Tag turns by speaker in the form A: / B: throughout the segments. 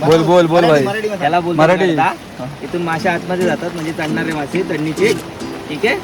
A: बोल बोल बोल भाई.
B: त्याला बोलतात
A: मराठी.
B: इथून मासे आतमध्ये जातात म्हणजे चढणारे मासे चढणीचे ठीक आहे?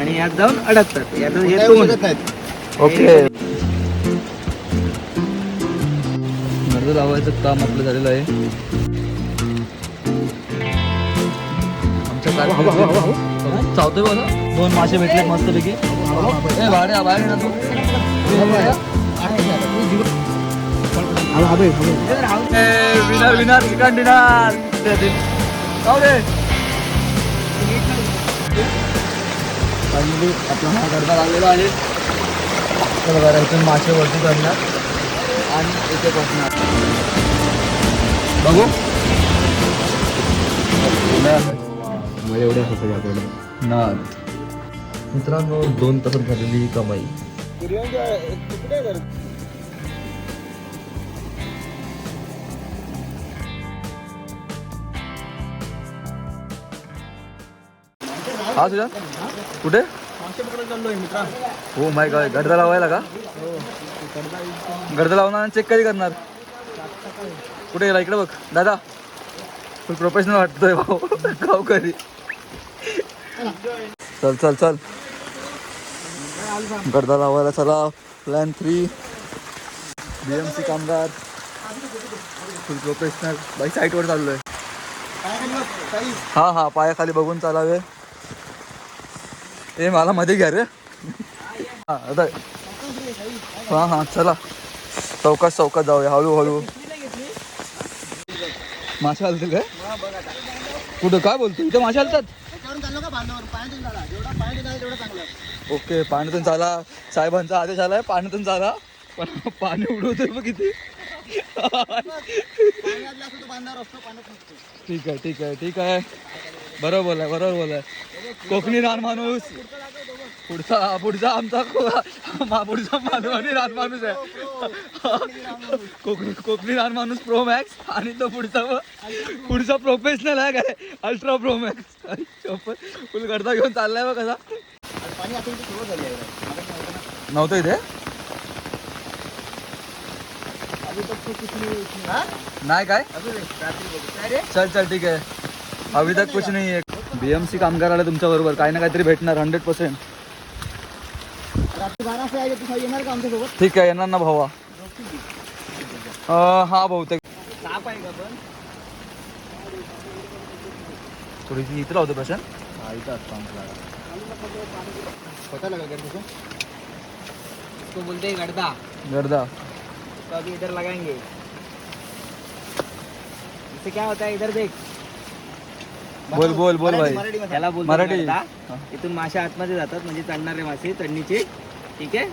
B: आणि यात जाऊन अडकतात. यात हे तोंड.
A: ओके. गर्द लावायचं काम आपलं झालेलं आहे. चावतोय बघा. दोन मासे भेटले मस्त पैकी भाड्या बाहेर ये ना तू विनर विनर चिकन डिनर जाऊ दे फायनली आपला हा लागलेला आहे तर बघा इथून मासे वरती करणार आणि इथे बसणार बघू
C: एवढ्या होतं आपल्याला
A: ना
C: मित्रांनो दोन तासात झालेली ही कमाई.
A: हा तुझ्या कुठे? हो माय काय गडदा लावायला का? गडदा लावणार आणि चेक कधी करणार? कुठे गेला? इकडे बघ. दादा तू प्रोफेशनल वाटतोय भाऊ. गावकरी चल चल चल. गडदा लावायला चला. Plan three B M C कामगार. फुल प्रोफेशनल बाई साईटवर चाललोय. हा हा पायाखाली बघून चालावे. ए मला मध्ये घ्या रे. हा आता हा हा चला. चौकात चौकात जाऊया. हळूहळू. मासे आलते काय? कुठं? काय बोलतो? इथे मासे आलतात? ओके पाण्यातून चाला. साहेबांचा आदेश आलाय पाण्यातून चाला. पण पाणी उडवतोय मग किती ठीक आहे ठीक आहे ठीक आहे. बरोबर बोलाय बरोबर बोलाय कोकणी रान माणूस. पुढचा पुढचा आमचा पुढचा माधवानी रान माणूस आहे. कोकणी कोकणी रान माणूस प्रो मॅक्स आणि तो पुढचा पुढचा प्रोफेशनल आहे काय? अल्ट्रा प्रो मॅक्स फुल घेऊन चाललाय बघ कसा. नव्हतं इथे? नाही काय? चल चल ठीक आहे. अभी तक कुछ नहीं है। बीएमसी कामगार आले तुमच्या बरोबर काही ना काहीतरी भेटणार हंड्रेड पर्सेंट ठीक आहे येणार ना भावा. हा बहुतेक.
B: साप आहे का पण
A: थोडीशी इथं
B: तो बोलते गडदा.
A: गर्दा
B: तो अभी इधर लगाएँगे. इससे क्या होता है? इधर देख.
A: बोल बोल बोल भाई.
B: त्याला बोलतात
A: मराठी.
B: इथून मासे आतमध्ये जातात म्हणजे चढणारे मासे चढणीचे ठीक आहे?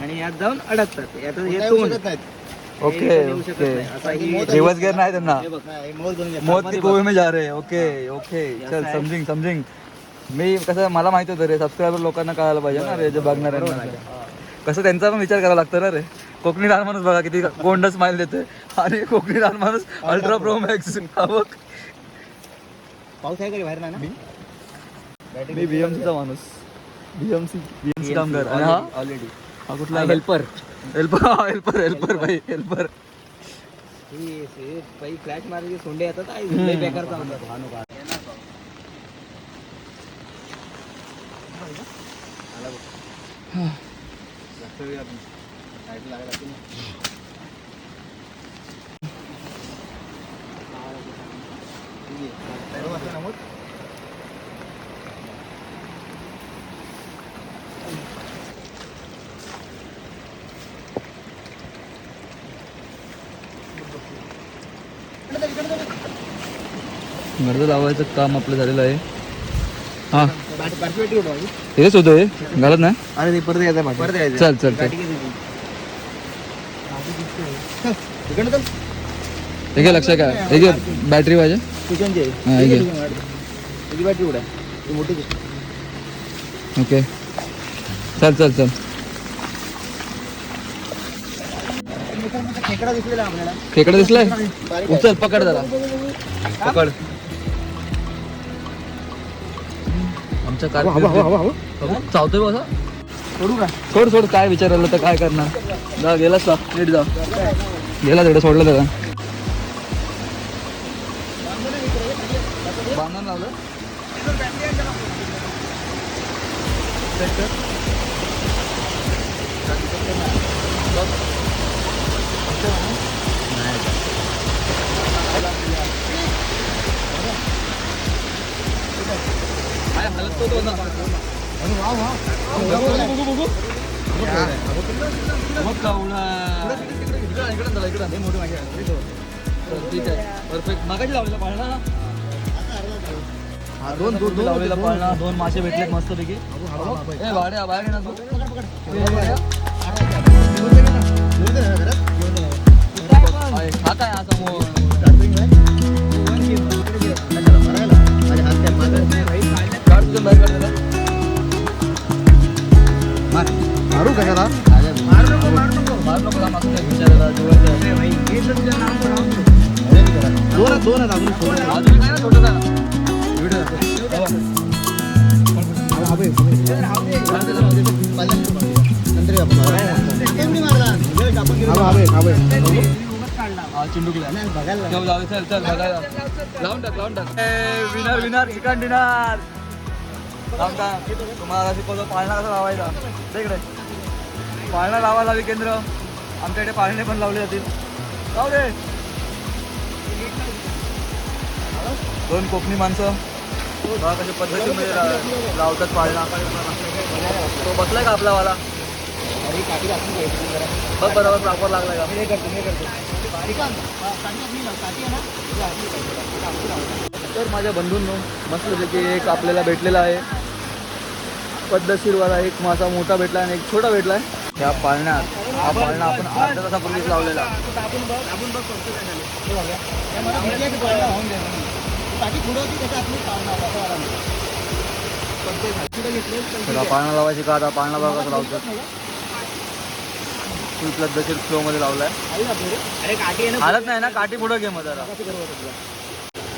B: आणि यात जाऊन अडकतात. यात हे तोंड.
A: Okay okay.
B: नाही. ही-
A: रिवर्स गियर नाही त्यांना.
B: हे.
A: मौत की कुएं में जा रहे हैं. ओके. ओके चल. समजिंग समजिंग. मी कसं मला माहिती होतं रे सबस्क्रायबर लोकांना कळायला पाहिजे ना रे जे बघणार कसं त्यांचा पण विचार करावा लागतो ना रे. कोकणी लहान माणूस बघा किती गोंड स्माइल देते आणि कोकणी लहान माणूस अल्ट्रा प्रो मॅक्स हा बघ.
B: पाऊस आहे का बाहेर नाही ना
A: मी बीएमसीचा माणूस. बीएमसी बीएमसी कामगार. आणि हा?
B: ऑलरेडी
A: हा कुठला
B: हेल्पर
A: हेल्पर हेल्पर हेल्पर भाई हेल्पर
B: पै फ्लॅश मारायचे सोंडे येतात. चालतात.
A: गर्द लावायचं काम आपलं झालेलं आहे. हा? हेच होतं हे. घालत नाही?
B: अरे ते परत यायचं परत यायचं
A: चल चल चल. हे घे लक्षात काय हे घे बॅटरी पाहिजे.
B: बॅटरी कुठे ती मोठी.
A: ओके. चल चल चल.
B: खेकडा दिसलेला आपल्याला.
A: खेकडा दिसलाय. उचल पकड जरा. पकड. आमच्या कार चावतोय बसा
B: सोडू का?
A: सोड सोड काय विचारायला तर काय करणार? जा गेलास का? नीट जा. गेला तिकडे सोडलं त्याला. लावलं. इकडं इकडं झाला मागे ठीक आहे परफेक्ट मागायची लावलेला पाळणा. ना
C: दोन दोन दोन
A: लावलेला पाळणा दोन मासे भेटलेत मस्त पैकी ए भाड्या बाहेर घे ना तू आहे, हा काय हा समोर काढ तुझं बाहेर काढ त्याला.
C: मारू कशाला
A: मार नको. लांब असू दे, बिचाऱ्याला जेवायचं आहे.
C: दोन दोन आहेत अजून
A: विनर विनर चिकन डिनर लावून टाक तुम्हाला शिकवतो पाळणा कसा लावायचा तिकडे पाळणा लावा लावी केंद्र आमच्याकडे पाळणे पण लावले जातील लावले दोन कोकणी माणसं बघा कशा पद्धतीमध्ये लावतात पाळणा. तो बसलाय का आपला वाला बघ बरोबर प्रॉपर लागलाय का? तर माझ्या बंधूंनो मस्त की एक आपल्याला भेटलेला आहे. पद्धतशीरवाला एक माझा मोठा भेटला आणि एक छोटा भेटला आहे. त्या पाळण्यात हा पाळणा आपण अर्ध्या तासापूर्वीच लावलेला. पाळणा लावायची का आता? पाळणा बघा कसं लावतात फुल पद्धतशीर फ्लोमध्ये लावलाय.
B: अरे काठी आहे ना
A: हालत नाही ना काठी पुढं घे मग जरा.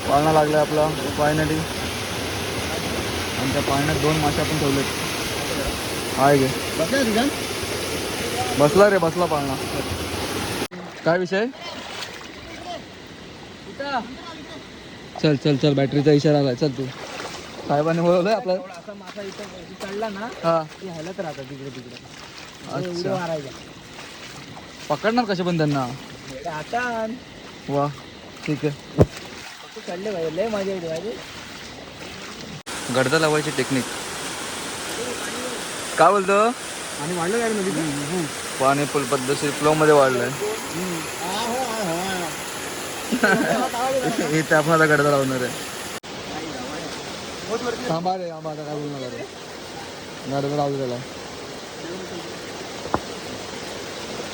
A: पाळणा लागलाय आपला फायनली आणि त्या पाळण्यात दोन मासे आपण ठेवलेत. आहे गे. बसला रे बसला पाळणा. काय विषय? चल चल चल बॅटरीचा इशारा आलाय चल तू. साहेबांनी बोलवलंय आपलं.
B: असा मासा इथं चढला ना
A: हा.
B: ती हलत राहतात तिकडे तिकडे.
A: अच्छा.
B: मारायचा
A: पकडणार कसे पण त्यांना?
B: आता
A: वा ठीक आहे.
B: चढले पाहिजे लय मजा येते माहिती
A: गडदा लावायची टेक्निक काय बोलतो?
C: आणि वाढलं काय नदी
A: पाणी फुल पद्धतशीर फ्लो मध्ये वाढलंय. इथे आपण आता गडदा लावणार आहे. थांबा रे थांबा काय बोलणार रे गडदा लावलं त्याला.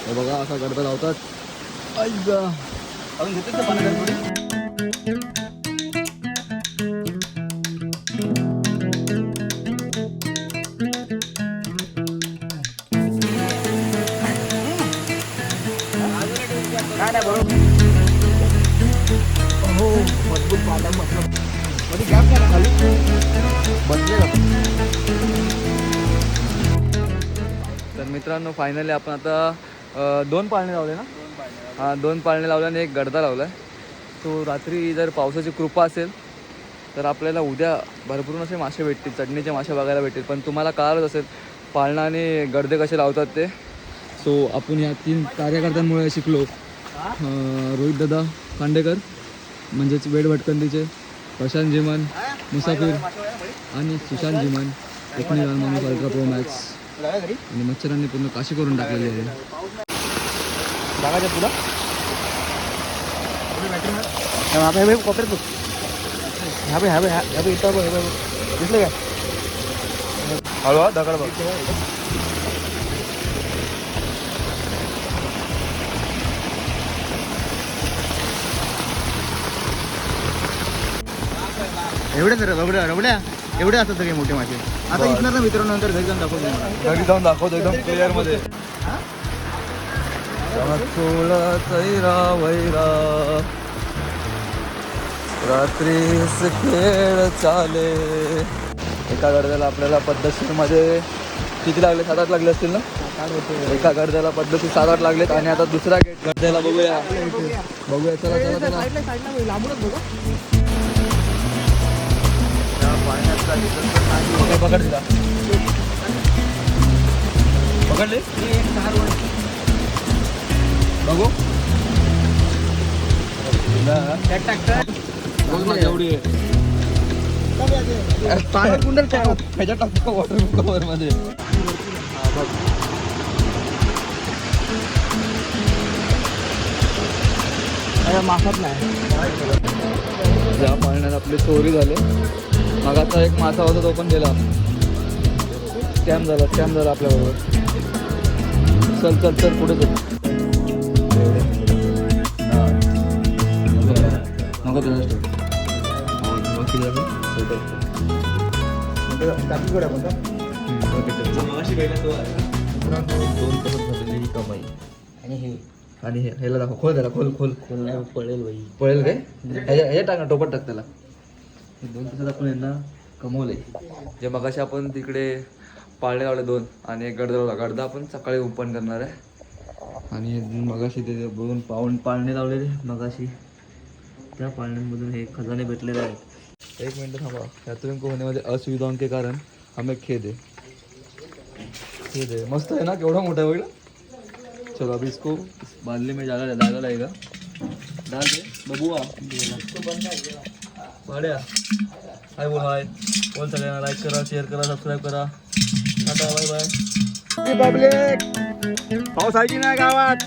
A: हे बघा असा गडदा लावतात. ऐका अजून घेतात पाणी
B: हो मजबूत पालक
C: मतलबमध्ये गॅप नाही खाली.
A: तर मित्रांनो फायनली आपण आता दोन पाळणे लावले ना? हां दोन पाळणे लावले आणि एक गडदा लावला आहे सो रात्री जर पावसाची कृपा असेल तर आपल्याला उद्या भरपूर असे मासे भेटतील चटणीचे मासे बघायला भेटतील. पण तुम्हाला कळालंच असेल पाळणा आणि गडदे कसे लावतात ते. सो आपण या तीन कार्यकर्त्यांमुळे शिकलो. रोहित दादा खांडेकर म्हणजेच वेड भटकंतीचे प्रशांत जिमन मुसाफिर आणि सुशांत जिमन. कोकणी माणूस अल्ट्रा प्रो मॅक्स आणि मच्छरांनी पूर्ण काशी करून टाकलेली आहे.
B: तुला. हा कोपऱ्यात बघ ह्या भाई ह्या ह्या हे दिसलं काय
A: हळू दगड बघ.
C: एवढे तर रबड्या रबड्या? एवढे असतात सगळे मोठे मासे. आता. इथणार ना मित्रांनो नंतर घरी जाऊन दाखवतो.
A: घरी जाऊन दाखवतो एकदम क्लिअरमध्ये. चैरा वैरा. रात्रीस खेळ चाले. एका गडद्याला आपल्याला पद्धतशीरमध्ये किती लागले? सात आठ लागले असतील ना? एका गडद्याला पद्धतशीर सात आठ लागलेत आणि आता दुसरा गेट गडद्याला बघूया. बघूया चला चला काय पकडले बघू एवढी आहे
B: पाण्यात कुंडल टाकू
A: टाकतो वॉटर कवर मध्ये
B: माफत नाही.
A: ज्या पाण्यात आपले चोरी झाले. मगाचा एक मासा होता तो पण गेला. स्कॅम झाला स्कॅम झाला आपल्याबरोबर. चल चल चल पुढे चल. नको दोन तासात कमाई
B: आणि हे.
A: आणि हे ह्याला दाखव खोल त्याला खोल खोल.
B: नाही पळेल बाई.
A: पळेल काय? ह्याच्या टाक ना टोपट टाक त्याला. हे दोन तासात आपण यांना कमवले जे मगाशी आपण तिकडे पाळणे लावले दोन आणि एक गडदा लावला. गडदा आपण सकाळी ओपन करणार आहे. आणि मगाशी ते दोन पाऊण पाळणे लावलेले मगाशी. त्या पाळण्यांमधून हे खजाने भेटलेले आहेत. एक मिनटं थांबा. यातून होण्यामध्ये होने म्हणजे असुविधाओं के कारण हमें खेद है खेद है मस्त आहे ना? केवढा मोठा आहे बघा चलो अभी इसको इस बादली में जागा डाला लगेगा डाल दे. बबुआ भाड्या. हाय बोल हाय बोल सगळ्यांना लाईक करा शेअर करा सबस्क्राईब करा. टाटा बाय बाय
B: पब्लिक पाऊस आहे की नाही गावात?